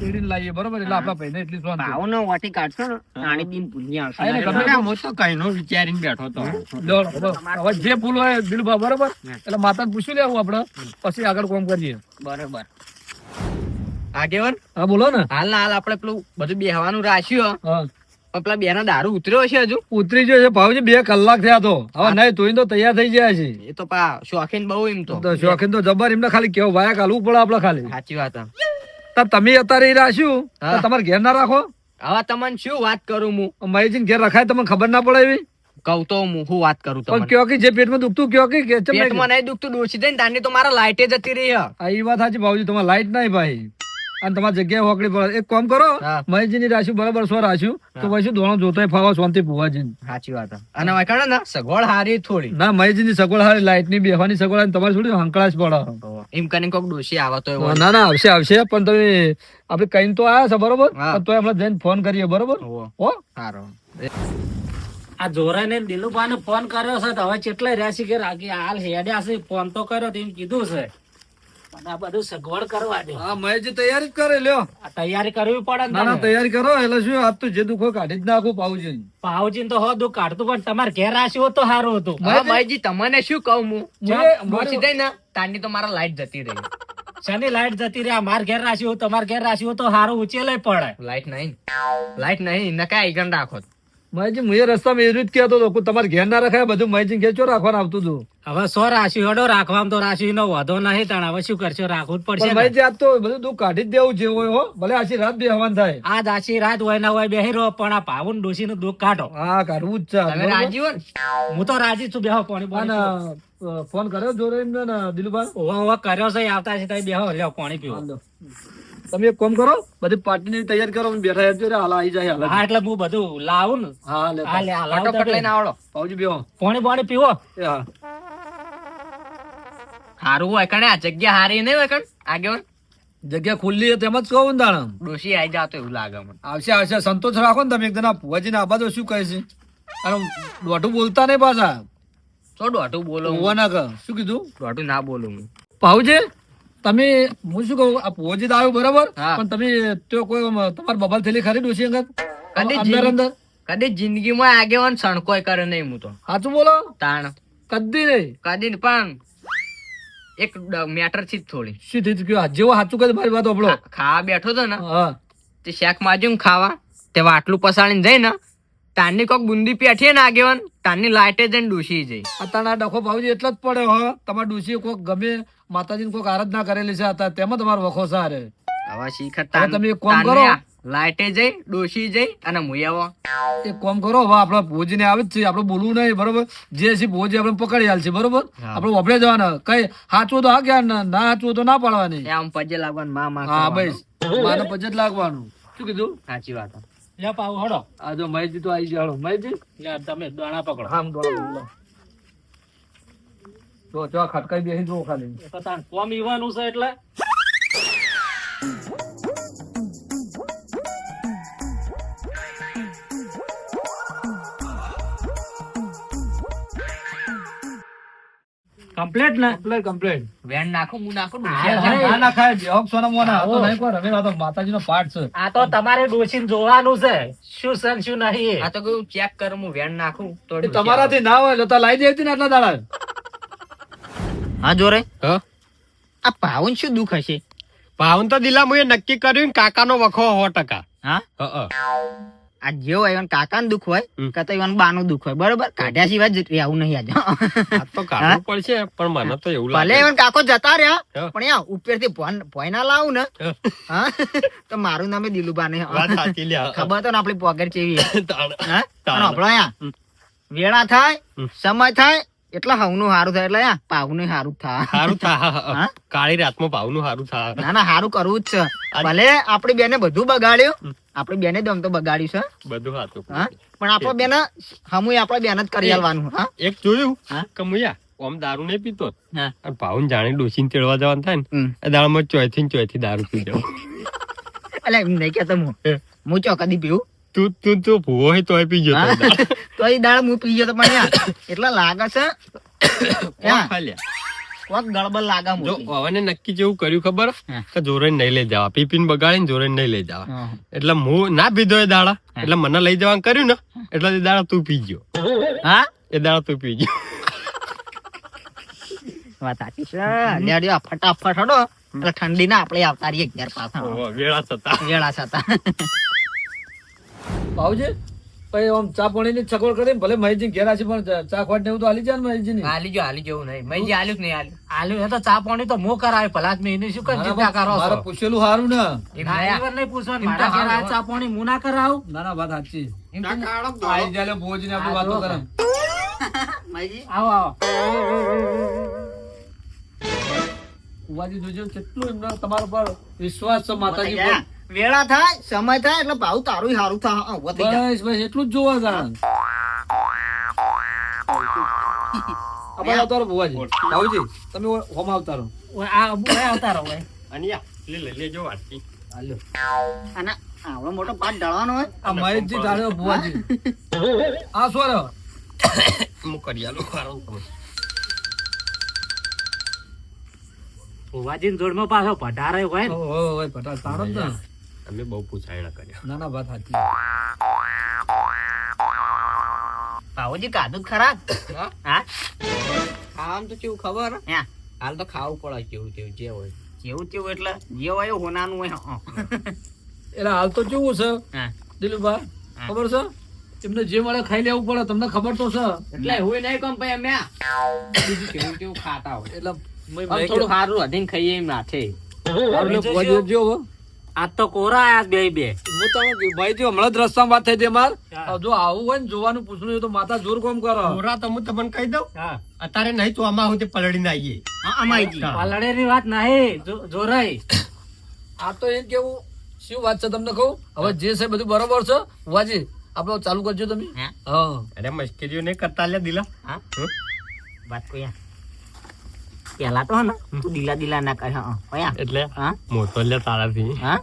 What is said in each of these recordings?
તેડીને લાવીએ બરોબર? એટલે આપણા ભાઈને એટલી શાંતિ. ભાવનો વાટી કાઢશો ને આણી દીન ભૂલી આવશે ગમે ના, હું તો કઈનો વિચારીને બેઠો તો. હવે જે ભૂલ હોય દિલભા બરોબર? એટલે માતાને પૂછી લેવું આપણે. પછી આગળ કોમ કરીએ. બરોબર. આગેવન? હા બોલો ને. હાલ ના હાલ આપણે પેલું બધું બેહવાનું રાખ્યું પેલા બેનો દારૂ ઉતર્યો છે હજુ? ઉતરી ગયો છે. ભાવજી બે કલાક થયા તો. હવે નહીં તોય તો તૈયાર થઈ ગયા છે. એ તો પા શોખીન બહુ એમ તો. તો શોખીન તો જબર એમને ખાલી કેવો વાયા કાલવું પડે આપડે ખાલી. સાચી વાત તમે અત્યારે રાખ્યું. તમારે ઘેર ના રાખો હવે તમને શું વાત કરું હું મહીજી ઘેર રખાય તમને ખબર ના પડે એવી કહું તો હું હું વાત કરું તમને કયો કે જે પેટમાં દુખતું કયો કે? પેટમાં નહીં દુખતું ડોસી દઈને તાની તો મારા લાઈટે જતી રહી હે. ઈ વાત સાચી ભાવજી તમારે લાઈટ નહીં ભાઈ અને તમારી જગ્યાએ હોકડી પડે એક કામ કરો મહેશજી ની રાશિ બરાબર સો રાશિ. તો પછી ધોણો જોતો ફાવા શાંતિ ભુવાજી સાચી વાત અને વાંકણે ના સગવડ હારી થોડી. ના મહેશજી ની સગવડ હારી લાઈટની બેહવાની સગવડ તમારે થોડી હંકળાશ પડે. એમ કરીને કોક ડોસી આવે તો ના ના આવશે આવશે પણ તમે આપડે કઈ તો આયા છે બરોબર? તો પણ જઈને ફોન કરીએ બરોબર. હો? સારો. આ જોરાને દિલુભાને ફોન કર્યો છે તો હવે કેટલાય રહ્યા છે કે રાખી હાલ હેડ્યા છે ફોન તો કર્યો તેમ એમ કીધું છે. પણ આ બધું સગવડ કરવા દે. હા મહેશજી તૈયારી કરે લ્યો. તૈયારી કરવી પડે ના ના તૈયારી કરો એટલે શું આજ તો જે દુખો કાઢી જ નાખું પાઉજી પાવજીને તો હો દુઃખ કાઢતું પણ તમારે ઘેર રાખ્યું તો સારું હતું. હા તમને શું કહું હું? મારે- દઈ ને તાની તો મારા લાઈટ જતી રહી. શાની લાઈટ જતી રહી? માર ઘેર રાખ્યું તમાર ઘેર રાખ્યું હોત તો સારું ઉચેલે પડે. લાઈટ નહીં. લાઈટ નહીં નકા આગળ રાખો. મહેશજી મુએ રસ્તામાં એ જ કહેતો હતો તમારે ઘેર ના રખાય બધું મહેશજી ઘેર ચો રાખવાનું આવતું હતું. હવે સો રાશી હડો રાખવામાં તો રાખ્યું નો વધો નહીં તણ હવે શું કરશો રાખવું જ પડશે ને. આજ તો બધું દુઃખ કાઢી જ દેવું જેવું હોય હો. ભલે આશી રાત બે હવાન થાય. આજ દાશી રાત હોય ના હોય બેહી રહો પણ આ પાવન ડોસી નું દુઃખ કાઢો. હા કાઢવું જ છે તમે રાજી હો હું તો રાજી છું બેહો પાણી ફોન કર્યો જોરે દિલુભાઈ? ઓવા ઓવા કર્યો છે આવતા છે બેહો લ્યો પાણી પીવો. તમે એક કામ કરો બધી પાર્ટીની તૈયાર કરો બેઠા હેરજો રે હાલ આવી જાય હાલ. હા એટલે હું બધું લાવું ને. હા લે હા લે ફટાફટ લઈને આવડો. પાવજી બેહો. પાણી પાણી પીવો. હા. હારું હોય કણે આ જગ્યા હારી નહીં હોય કણ? આગેવાન જગ્યા ખુલ્લી છે તેમ જ કહું ને તાણે ડોસી આઈ જાવ એવું લાગે મને. આવશે આવશે સંતોષ રાખો ને તમે એક જણા. ભુવાજી ના આબાદો શું કહે છે? અને દોઢું બોલતા નહીં પાછા. તો દોઢું બોલો હું. ના કહે શું કીધું? દોઢું ના બોલું હું. પાવજી તમે હું શું કહું આ તો આવ્યું બરાબર પણ તમે તો કોઈ આમ બબલ થેલી ખરી ડોસી અંગત? કદી અંદર અંદર? કદી જિંદગીમાં આગેવાન સણકોય કરે નહીં હું તો. સાચું બોલો? તાણ. કદી નહીં. કદી પણ એક મેટરથી થોડી. શું થયું કયો જેવો સાચું કહે મારી વાત આપણો ખાવા બેઠો તો ને. હા. તે શેક માજ્યું ને ખાવા તે વાટલું પસાડીને જઈ ને તારની કોક બુંદી પેઠીએ ને આગેવાન. તારની લાઈટે જઈને ડૂસી જઈ અત્યારના ડખો ભાવજી એટલો જ પડે હો. તમારા ડૂસી કોક ગમે માતાજીને કોક આરાધના કરેલી છે અત્યારે તેમાં તમારો વખો સારે. હવે શીખ તમે કામ કરો. લાઈટે જઈ ડોસી જઈ અને મુઈ આવો. એક કોમ કરો હવે આપડે ભોજીને આવે જ છે. આપણે બોલવું નહીં બરોબર? જે છે ભોજી આપણે પકડી હાલ છે બરોબર. આપણે વપડે જવાના. કઈ સાચું તો હા કે ના? હાચવું તો ના પાડવાની. આમ પજે લાગવાનું મા માં હા કરવાનું. મારે પજે જ લાગવાનું. શું કીધું? સાચી વાત. હે. પાવ હડો. આ જો મહેશજી તો આવી જાડો મહેશજી? લ્યો તમે દાણા પકડો. આમ દોડો. જો ખટકાઈ બેસી જો ખાલી. એ કોમ ઈવાનું છે એટલે. કમ્પ્લેટ ને? કમ્પ્લેટ કમ્પ્લેટ વેન નાખો હું નાખો ડોસી ના ના ખાય બેહોક સોના મોના આ તો નહીં કોઈ રમે આ તો માતાજીનો પાર્ટ છે. આ તો તમારે ડોસીને જોવાનું છે. શું છે શું નહીં આ તો કયું ચેક કરું હું વેન નાખું તો તમારાથી ના હોય તો લાવી દેતી ને આટલા દાડા. હા જોરે. હ? આ પાવન શું દુઃખ હશે? ભાવન તો દિલા મુએ નક્કી કર્યું ને કાકાનો વખો સો ટકા. હા? હા, હા. આ જેવો એવન કાકા નું દુઃખ હોય કે તો એવન બાનું દુઃખ હોય. બરોબર? કાઢ્યા સિવાય જ રહેવું નહીં આજે. તો કાઢવું પડશે પણ મને તો એવું ભલે લાગે. કાકો જતા રહ્યા પણ યા ઉપરથી ભોય ના લાવું ને હા. તો મારું નામે દિલુબા લ્યા. ખબર તો ને આપડી પોકેટ ચેવી હમ. વેળા થાય સમય થાય એટલે હવનું સારું થાય એટલે પાવનું સારું થાય. સારું થા? કાળી રાતમાં પાવનું સારું થા ના ના સારું કરવું જ છે. ભલે આપણી બેને બધું બગાડ્યું. આપણી બેને જ તો બગાડ્યું છે. બધું હાથું પણ આપણે બેન હમુય આપણે બેન જ કરી આલવાનું હા? એક જોયું? કે મુયા ઓમ દારૂ નહીં પીતો. અને ભાવન જાણે ડોસીને તેડવા જવાનું થાય ને. દાડામાં ચોથી ચોથી દારૂ પી જાવ એટલે એમ નહીં કેતો હું હું. ચો કદી પીવું. તું તું તું ભૂવો હોય તોય પી ગયો તો એ દાળ હું પી ગયો તો પણ યાર એટલા લાગે છે કોક ગડબડ લાગે જો હવે નક્કી જેવું કર્યું ખબર? હા. કે જોરે નહીં લઈ જવા. પીપીન બગાડીને જોરે નહીં લઈ જવા. એટલે હું ના પીધો એ દાડા એટલે મને લઈ જવાનું કર્યું ને એટલે એ દાડા તું પી ગયો. હા? એ દાડા તું પી ગયો. વાત સાચી છે. ફટાફટ હડો. એટલે ઠંડી ના આપણે આવતા રહીએ ઘેર પાછા. વેળા થતા વેળા છતાં. ભાવજી પછી આમ ચા પાણી ની સગવડ કરીને ભલે મહેશજી ઘેર આછી પણ ચા- ખોટ ને એવું તો હાલી જાય ને મહેશજી ની હાલી જો હાલી જવું નહીં મેં હાલ્યું નહીં હાલ્યું આલ્યું એ તો ચા પાણી તો મો કરાવે ભલા જ મેં શું કરી ચિંતા કરો મારે પૂછેલું સારું ને. નહીં પૂછવાનું. મારા ઘેર આ ચા પાણી હું ના કરાવ? ના ના વાત સાચી. આવી જાય ભોજી ને આપણી વાતો કરે માઈજી, આવો આવો. કુવાજી જોજો કેટલું એમનો તમારા પર વિશ્વાસ છે માતાજી પર. વેળા થાય સમય થાય એટલે ભાવ તારું સારું થાય. બસ બસ એટલું જ જોવા જાણ. આપણે આવતા ભુવાજી ભાવજી તમે હોમ આવતા આ ઓય આવતા અનિયા લે લઈ લેજો વાટકી. હાલ્યો અને આવડો મોટો પાટ ઢળવાનો હોય. આ મહેશજી ભુવાજી આ શું હું. કરી આલું ખરું તમે ભુવાજીની જોડમાં પાછો પઢારે હોય ને. ઓહો, ઓહો, તારો જ અમે બહુ પૂછાયણા કર્યા. ના ના વાત સાચી. ભાવજી કાધું જ ખરા? હા. ખાવાનું તો કેવું ખબર? હાલ તો ખાવું પડે કેવું કેવું જે હોય. કેવું તેવું એટલે જે હોય હોનાનું હોય એટલે હાલ તો કેવું છે. દિલીપભાઈ ખબર છે? તમને જે મળે ખાઈ લેવું પડે તમને ખબર તો છે. એટલે હોય નહીં કમ ભાઈ અમે બીજું કેવું કેવું ખાતા હોય. એટલે થોડું સારું વધીને ખાઈએ એમ નાથે કીધું, આજ તો કોરા આયા બે બે. હું તમે ભાઈ જો હમણાં જ રસ્તામાં વાત થઈ હતી માર જો આવું હોય ને જોવાનું પૂછવું હોય તો માતા જોર કોમ કરો. કોરા તો હું તમને કહી દઉં. હા. અત્યારે નહીં તો આમાં હું તે પલળીને આવીએ. પલડે ની વાત નહીં જો- જોરાઈ આ તો એમ કેવું શું વાત છે તમને કહું? હવે જે છે બધું બરોબર છે. વાજી આપણે ચાલુ કરજો તમે. હા. અરે મશ્કરીઓ નહીં કરતા લે દિલા. હા? વાત કોઈ આ. પેલા તો હે ને તું ડીલા ડીલા ના કર હા ઓયા એટલે હા મોટો લે તારાથી હા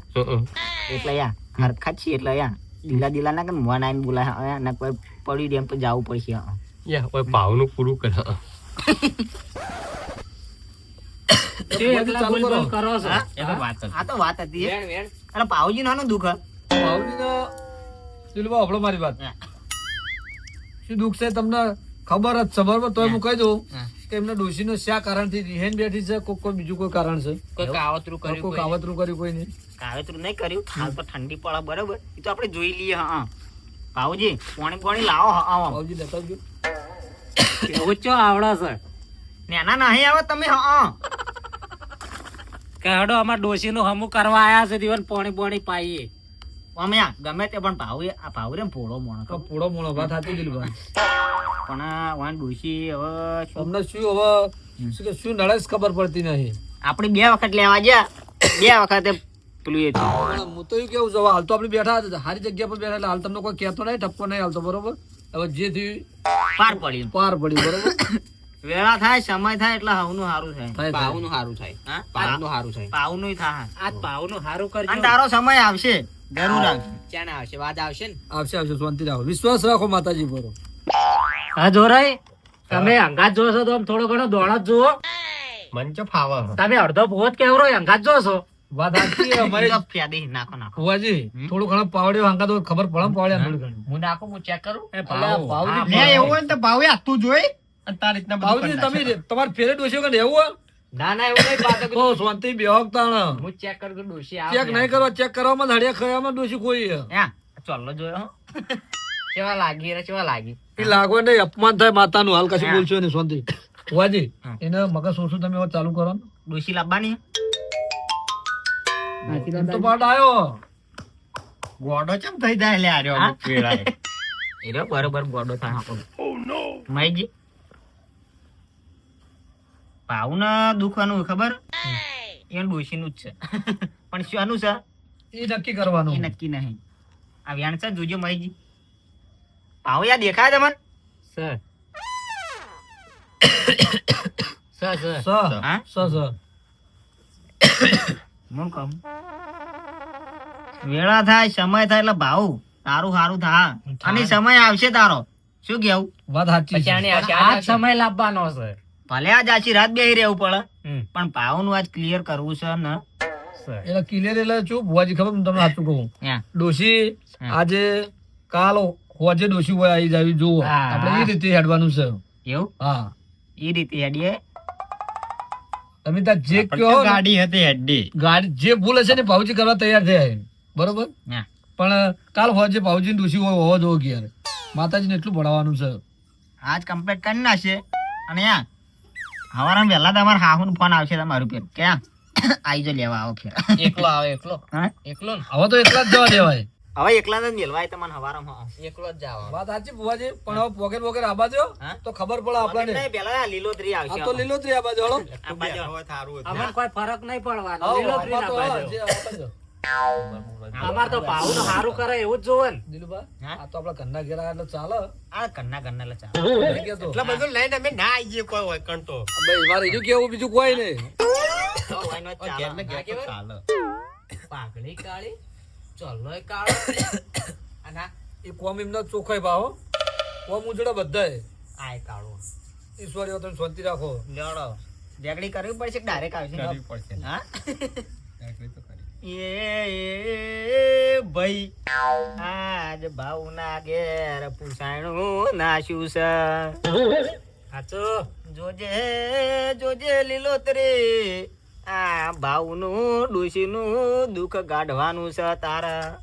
એટલે યા હરખા જ એટલે યા ડીલા ડીલા ના કર મોં આઈને બોલાય હા ના કોઈ પડી ડેમ તો જવું પડશે હા યા ઓય ભાવનું પૂરું કર છો હા? વાત જ. આ તો વાત હતી વેણ વેણ એટલે પાવજી નાનું દુઃખ. ભાવજીને દિલબા મારી વાત શું દુઃખ છે તમને ખબર જ છે બરોબર? તોય હું કહી દઉં. કે એમને ડોશીનો શા કારણથી રિહેન બેઠી છે કોઈ કોઈ બીજું કોઈ કારણ છે? કોઈ કાવતરું કર્યું કોઈ કાવતરું કર્યું કોઈ નહીં? કાવતરું નહીં કર્યું હાલ તો ઠંડી પડે બરાબર? એ તો આપણે જોઈ લઈએ હા ભાવજી પોણી પોણી લાવો હા ભાવજી લેતા આવજો. ઊંચો આવડા છે? નેના નહીં આવે તમે હા કહેડો હડો અમાર ડોશી નું હમું કરવા આયા છે દીવન પોણી પોણી પાઈએ. અમે ગમે તે પણ ભાવ આ ભાવ રે પોળો મોણો. પોળો મોણો વાત સાચી દિલબા પણ વાન ડોશી હવે શું? તમને શું હવે શું કે શું નડે ખબર પડતી નહીં. આપણે બે વખત લેવા ગયા. બે વખતે પેલું એ હું તો એવું કેવું છું હાલ તો આપણે બેઠા હતા સારી જગ્યા પર બેઠા એટલે હાલ તમને કોઈ કહેતો નહીં ઠપકો નહીં હાલતો બરોબર? હવે જે થયું પાર પડ્યું. પાર પડ્યું બરોબર? વેળા થાય સમય થાય એટલે હવનું સારું થાય. પાવનું સારું થાય હા? પાવનું સારું થાય. પાવનું થાય. આજ ભાવનું સારું અને તારો સમય આવશે. જરૂર આવશે. ક્યાં આવશે? વાત આવશે ને? આવશે આવશે શાંતિ રાખો વિશ્વાસ રાખો માતાજી પર. હા જોરાઈ તમે અંગાત જો છો તો થોડો ઘણો દોડ જ જુઓ. મન ચો ફાવે તમે અડધો પોત કેવરો અંગાત જો છો વાત સાચી અમારી ફેદી નાખો નાખો. ભુવાજી થોડું ઘણું પાવડ્યો હાંકા તો ખબર પડે ને પાવડ્યા થોડી ઘણી. હું નાખું હું ચેક કરું? એ અલ્યા, ભાવ. ભાવજી, એવું હોય તો ભાવે આતું જોઈ? અને તાર રીતના બધું તમે તમારે ફેરે ડોસ્યો કે રહેવું ના ના એવું નહીં પાછો તો શાંતિ બેહક તાણ. હું ચેક કરું કે ડોશી આવે ચેક નહીં કરો ચેક કરવામાં ધડિયા ખયામાં ડોસી કોઈ હે. યા જોયો. હો. કેવા લાગી રે કેવા લાગી? એ લાગવા નહીં અપમાન થાય માતાનું. હાલ કશું. બોલશો ને શાંતિ. વાજી એને મગજ સોસું તમે હવે ચાલુ કરો ને. ડોશી લાવવાની તો પાટ આવ્યો. ગોડો ચમ થઈ જાય લે આર્યો પેરાય એરો એ બરોબર ગોડો થાય. આપણો માઈજી. પાઉના દુખવાનું ખબર? એ ડોશીનું જ છે. પણ શાનું છે? એ નક્કી એ કરવાનું નક્કી નહીં. આ વ્યાણ છે જોજો માઈજી. પાવ યાર દેખાય તમને સર સર સર સર હા સર સ હું કહું વેળા થાય સમય થાય એટલે ભાવ તારું સારું થા અને સમય આવશે તારો શું કેવું વાત સાચી છે. આ. સમય લાવવાનો છે. ભલે આજ આછી રાત બેહી રહેવું પડે. પણ ભાવનું આજ ક્લિયર કરવું છે ને? એટલે ક્લિયર એટલે શું? ભુવાજી ખબર તમને સાચું કહું. ડોશી આજે કાલ હોજે ડોશી હોય આવી જાવી જુઓ. આપણે એ રીતે હેડવાનું છે. એવું? હા. એ રીતે હેડીએ? તમે તા જે કયો ગાડી હતી હેડી ગાડી જે ભૂલ હશે ને ભાવજી કરવા તૈયાર થયા બરોબર? પણ કાલ હોજે ભાવજી ડોશી હોય હોવા જોવો કે યાર માતાજીને એટલું ભણાવવાનું છે. આજ કમ્પ્લીટ કરી નાખશે. અને યા હવારમાં વહેલા તમારા હાહુ ફોન આવશે તમારું પેલું. ક્યાં આઈ જો લેવા આવો ફેર. એકલો આવે એકલો. હા? એકલો હવે તો એકલા જ જવા દેવાય. હવે એકલા જ મેલવાય તમને હવારમાં. એકલો જ જાવ વાત સાચી બુવાજી પણ હવે પોકેટ પોકેટ આબા તો ખબર પડે આપણને. પેલા લીલોતરી આ આવશે તો લીલોતરી આબા દો હવે થારું બાજુ. અમને કોઈ ફરક નહીં પડવાનો. લીલોતરી આબા. જે. અમાર તો ભાવ સારું કરે એવું જ જોવે ને. દિલુભા હા? આ તો આપણા ઘરના ઘેર એટલે ચાલે. આ કન્ના કન્ના એટલે ચાલે. એટલે બધું લઈને અમે ના આવીએ કોઈ હોય કંટો ભાઈ મારે એનું કેવું બીજું કોઈ નહીં. ને ઘેર તો ચાલે કાળી આના એ કોમ એમના ચોખ્ખાઈ ભાવ કોમ ઉજડો બધાય. આય કાળો. ઈશ્વરીઓ તમે શાંતિ રાખો. લેડો દેગડી કરવી પડશે કે ડાયરેક્ટ આવશે? કરવી પડશે. હા? તો કરી. એ ભાઈ આજ ભાવના ઘેર પૂછાણું નાશ્યું છે સાચો જોજે જોજે લીલોતરી. આ ભાવનું ડોશીનું દુઃખ કાઢવાનું છે તારા.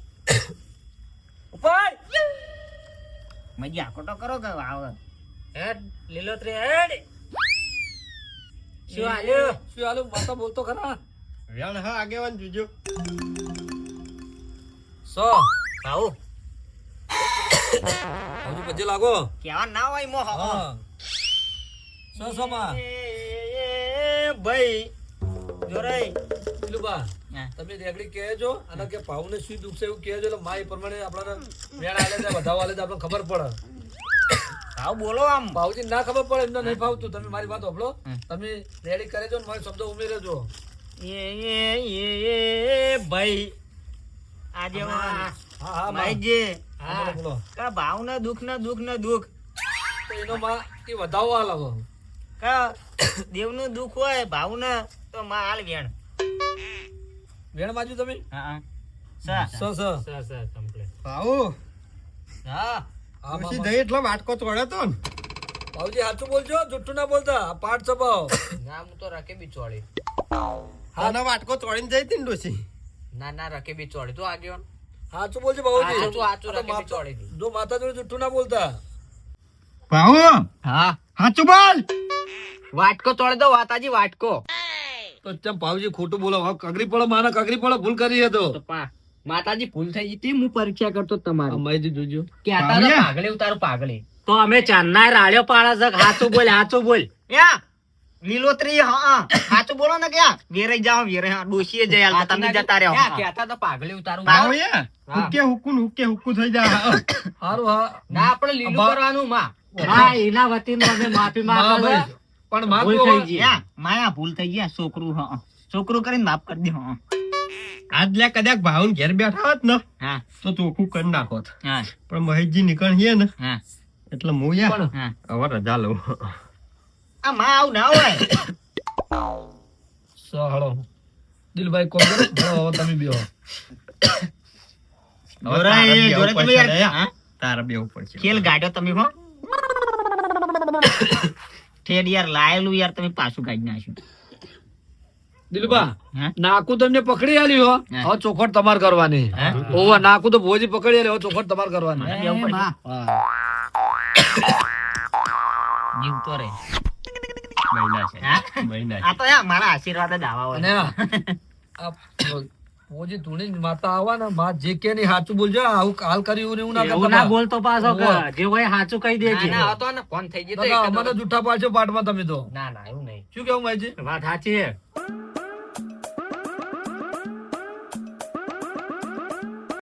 ઉપર મજી આકોટો કરો કે આવે? હેડ લીલોતરી હેડ. શું આલ્યો શું આલ્યો માતા બોલતો ખરા? વેણ હા આગેવાન જોજો. સો. ભાવ હજુ પછી લાગો? કેવા ના હોય મો હા. સો સો માં. ભાઈ જોરાઈ દિલુભા તમે રેગડી કહેજો અને કે ભાવને શું દુઃખ છે એવું કહેજો એટલે મા એ પ્રમાણે આપણને વેણ આલે છે વધાવ આલે છે આપણને ખબર પડે. ભાવ બોલો આમ. ભાવજી ના ખબર પડે એમને નહીં ભાવતું. તમે મારી વાત હમ. તમે રેડી કરેજો ને મારા શબ્દો ઉમેરેજો. એ એ એ એ ભાઈ. આજે હા હા ભાઈજી હા બોલો, બોલો. કા ભાવ દુઃખ ના દુઃખ. ના દુઃખ તો એનો માં એ વધાવો આલે હવે. કા દેવનું દુઃખ હોય ભાવ ને તો માં હાલ વેણ. વેણ બાજુ તમે? હા હા. સ. સ સ. સ કમ્પ્લીટ ભાઉ. હા. પછી માં, એટલો વાટકો તોડે તો ને. ભાવજી સાચું બોલજો જુઠ્ઠું ના બોલતા. પાઠ સભાવ ના હું તો રકે બી હા. ના વાટકો તોડીને જઈ હતી ને ડોસી ના ના રકે બી ચોળી. તો આગેવાન. સાચું બોલજો સાચું આ તો રકે બી ચોળી જો માતા જોડે જુઠ્ઠું ના બોલતા. ભાઉ હા. સાચું બોલ. વાટકો તોડે દો વાતાજી વાટકો. તો ચમ ભાવજી ખોટું બોલો હવે કગરી પડો માને કગરી પડો ભૂલ કરી હતો માતાજી ભૂલ થઈ ગઈ હતી હું પરીક્ષા કરતો તમારી. અમારી જોજો. કે હતા પાવડિયા? પાગલે ઉતારું પાગલે તો અમે ચાંદના રાડ્યો પાડા છે હાચું બોલ હાચું બોલ. યા લીલોતરી હા હાચું બોલો ને ક્યાં? વેરે જાઓ વેરે હા ડોશીએ જઈ આલતા તમે જતા રહ્યો ક્યાં હા. કહેતા તો પાગલે ઉતારું. ભાઉ યે હુકે હુક્કું હુકે હુક્કે થઈ જા. હારું હા. ના આપણે લીલું કરવાનું માં. હા. એના વતીનો અમે માફી માંગે પણ ભૂલ થઈ ગઈ. માયા ભૂલ થઈ ગયા છોકરું હા છોકરું કરીને માફ કરી દે હા. કદાચ ભાવન ઘેર બેઠા હોત ને હા. તો ચોખ્ખું કરી નાખોત. હા. પણ મહેશજી નીકળીએ ને હા. એટલે હું યાર હવે રજા લઉં. આ માં આવું ના હોય. સહળો દિલભાઈ કોલ કરો? હવે તમે બેહો? તારે બેવું પડશે ખેલ ગાડ્યો તમે હો. ઠેર યાર લાયેલું યાર તમે પાછું કાઢી નાખ્યું. દિલબા નાકુ તમને પકડી આલી હો. ચોખટ હવે તમારે કરવાની. હા? ઓવા નાકુ તો ભોજી પકડી આલી હવે ચોખટ તમારે કરવાની. હા જીવતો રહે મહિના છે. મહિના આ તો યાર મારા આશીર્વાદ જ આવા હોય આ ધૂણી માતા આવા ને માં જે કે નહીં સાચું બોલજો આવું કાલ કર્યું ને એવું ના કરતા. ના બોલતો પાછો કે જે હોય સાચું કહી દે દેજે ના હતો ને ફોન થઈ ગયો તો અમને જૂઠા પાછો પાટમાં તમે તો. ના ના એવું નહીં. શું કેવું માહિતી વાત સાચી છે.